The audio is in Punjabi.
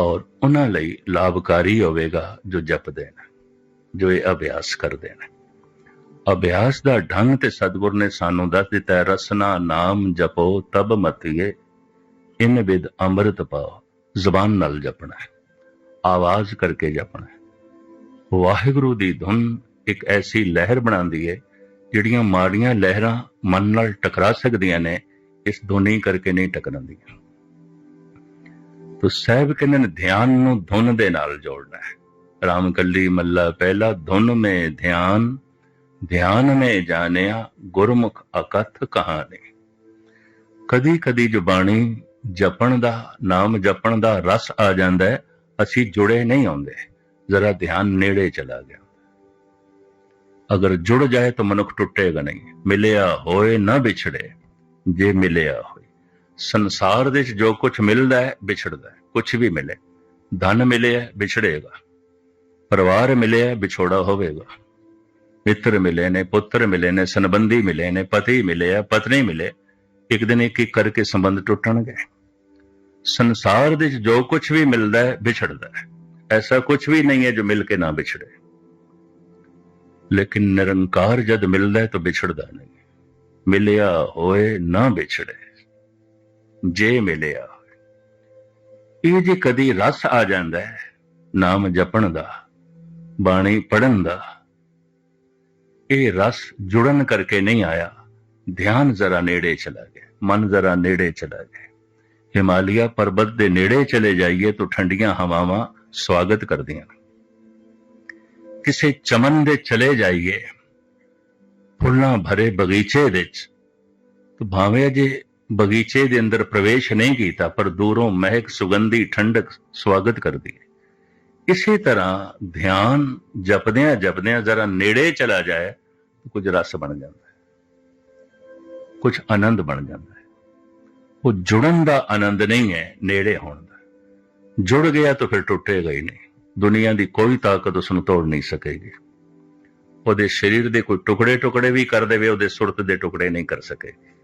ਔਰ ਉਹਨਾਂ ਲਈ ਲਾਭਕਾਰੀ ਹੋਵੇਗਾ ਜੋ ਜਪਦੇ ਨੇ ਜੋ ਇਹ ਅਭਿਆਸ ਕਰਦੇ ਨੇ ਅਭਿਆਸ ਦਾ ਢੰਗ ਤੇ ਸਤਿਗੁਰ ਨੇ ਸਾਨੂੰ ਦੱਸ ਦਿੱਤਾ ਹੈ, ਰਸਨਾ ਨਾਮ ਜਪੋ, ਤਬ ਮਤੀਏ, ਇਨ ਵਿਦ ਅੰਮ੍ਰਿਤ ਪਾਓ, ਜ਼ਬਾਨ ਨਾਲ ਜਪਣਾ ਹੈ, ਆਵਾਜ਼ ਕਰਕੇ ਜਪਣਾ ਹੈ। ਵਾਹਿਗੁਰੂ ਦੀ ਧੁਨ ਇੱਕ ਐਸੀ ਲਹਿਰ ਬਣਾਉਂਦੀ ਹੈ, ਜਿਹੜੀਆਂ ਮਾੜੀਆਂ ਲਹਿਰਾਂ ਮਨ ਨਾਲ ਟਕਰਾ ਸਕਦੀਆਂ ਨੇ, ਇਸ ਧੁਨੀ ਕਰਕੇ ਨਹੀਂ ਟਕਰਾਉਂਦੀਆਂ। ਤੋ ਸਾਹਿਬ ਕਹਿੰਦੇ ਨੇ ਧਿਆਨ ਨੂੰ ਧੁਨ ਦੇ ਨਾਲ ਜੋੜਨਾ ਹੈ? ਰਾਮ ਕੱਲੀ ਮੱਲਾ ਪਹਿਲਾ, ਧੁਨ ਮੇ ਧਿਆਨ ਧਿਆਨ ਮੇ ਜਾਣਿਆ ਗੁਰਮੁਖ ਅਕਥ ਕਹਾਣੀ। ਕਦੀ ਕਦੀ ਜ਼ੁਬਾਨੀ ਜਪਣ ਦਾ, ਨਾਮ ਜਪਣ ਦਾ ਰਸ ਆ ਜਾਂਦਾ ਹੈ, ਅਸੀਂ ਜੁੜੇ ਨਹੀਂ ਆਉਂਦੇ, ਜ਼ਰਾ ਧਿਆਨ ਨੇੜੇ ਚਲਾ ਗਿਆ। ਅਗਰ ਜੁੜ ਜਾਏ ਤਾਂ ਮਨੁੱਖ ਟੁੱਟੇਗਾ ਨਹੀਂ, ਮਿਲਿਆ ਹੋਏ ਨਾ ਵਿਛੜੇ, ਜੇ ਮਿਲਿਆ ਹੋਏ। ਸੰਸਾਰ ਦੇ ਵਿੱਚ ਜੋ ਕੁਝ ਮਿਲਦਾ ਹੈ, ਵਿਛੜਦਾ ਹੈ ਕੁਝ ਵੀ ਮਿਲੇ। ਧਨ ਮਿਲਿਆ, ਵਿਛੜੇਗਾ। ਪਰਿਵਾਰ ਮਿਲਿਆ, ਵਿਛੋੜਾ ਹੋਵੇਗਾ। ਮਿੱਤਰ ਮਿਲੇ ਨੇ, ਪੁੱਤਰ ਮਿਲੇ ਨੇ, ਸੰਬੰਧੀ ਮਿਲੇ ਨੇ, ਪਤੀ ਮਿਲੇ ਆ, ਪਤਨੀ ਮਿਲੇ। ਇੱਕ ਦਿਨ ਇੱਕ ਇੱਕ ਕਰਕੇ ਸੰਬੰਧ ਟੁੱਟਣਗੇ। ਸੰਸਾਰ ਦੇ ਵਿੱਚ ਜੋ ਕੁਝ ਵੀ ਮਿਲਦਾ ਹੈ, ਵਿਛੜਦਾ ਹੈ। ਐਸਾ ਕੁਝ ਵੀ ਨਹੀਂ ਹੈ ਜੋ ਮਿਲ ਕੇ ਨਾ ਵਿਛੜੇ। ਲੇਕਿਨ ਨਿਰੰਕਾਰ ਜਦ ਮਿਲਦਾ ਹੈ ਤਾਂ ਵਿਛੜਦਾ ਨਹੀਂ। ਮਿਲਿਆ ਹੋਏ ਨਾ ਵਿਛੜੇ। ਜੇ ਮਿਲਿਆ। ਇਹ ਜੇ ਕਦੀ ਰਸ ਆ ਜਾਂਦਾ ਹੈ, ਨਾਮ ਜਪਣ ਦਾ, ਬਾਣੀ ਪੜਨ ਦਾ, ਇਹ ਰਸ ਜੁੜਨ ਕਰਕੇ ਨਹੀਂ ਆਇਆ। ਧਿਆਨ ਜ਼ਰਾ ਨੇੜੇ ਚਲਾ ਗਿਆ, ਮਨ ਜ਼ਰਾ ਨੇੜੇ ਚਲਾ ਗਿਆ। ਹਿਮਾਲਿਆ ਪਰਬਤ ਦੇ ਨੇੜੇ ਚਲੇ ਜਾਈਏ ਤਾਂ ਠੰਡੀਆਂ ਹਵਾਵਾਂ ਸਵਾਗਤ ਕਰਦੀਆਂ ਕਿਸੇ ਚਮਨ ਦੇ ਚਲੇ ਜਾਈਏ, ਫੁੱਲਾਂ ਭਰੇ ਬਗੀਚੇ ਵਿੱਚ, ਤਾਂ ਭਾਵੇਂ ਜੇ ਬਗੀਚੇ ਦੇ ਅੰਦਰ ਪ੍ਰਵੇਸ਼ ਨਹੀਂ ਕੀਤਾ, ਪਰ ਦੂਰੋਂ ਮਹਿਕ ਸੁਗੰਧੀ ਠੰਡਕ ਸਵਾਗਤ ਕਰਦੀ ਹੈ। ਇਸੇ ਤਰ੍ਹਾਂ ਧਿਆਨ ਜਪਦਿਆਂ ਜਪਦਿਆਂ ਜ਼ਰਾ ਨੇੜੇ ਚਲਾ ਜਾਏ, ਤਾਂ ਕੁਝ ਰਸ ਬਣ ਜਾਂਦਾ ਹੈ। ਕੁਝ ਆਨੰਦ ਬਣ ਜਾਂਦਾ ਹੈ। ਉਹ ਜੁੜਨ ਦਾ ਆਨੰਦ ਨਹੀਂ ਹੈ, ਨੇੜੇ ਹੋਣ ਦਾ। ਜੁੜ ਗਿਆ ਤਾਂ ਫਿਰ ਟੁੱਟੇਗਾ ਹੀ ਨਹੀਂ। ਦੁਨੀਆ ਦੀ ਕੋਈ ਤਾਕਤ ਉਸ ਨੂੰ ਤੋੜ ਨਹੀਂ ਸਕੇਗੀ। ਉਹਦੇ ਸਰੀਰ ਦੇ ਕੋਈ ਟੁਕੜੇ ਟੁਕੜੇ ਵੀ ਕਰ ਦੇਵੇ, ਉਹਦੇ ਸੁਰਤ ਦੇ ਟੁਕੜੇ ਨਹੀਂ ਕਰ ਸਕੇਗੀ।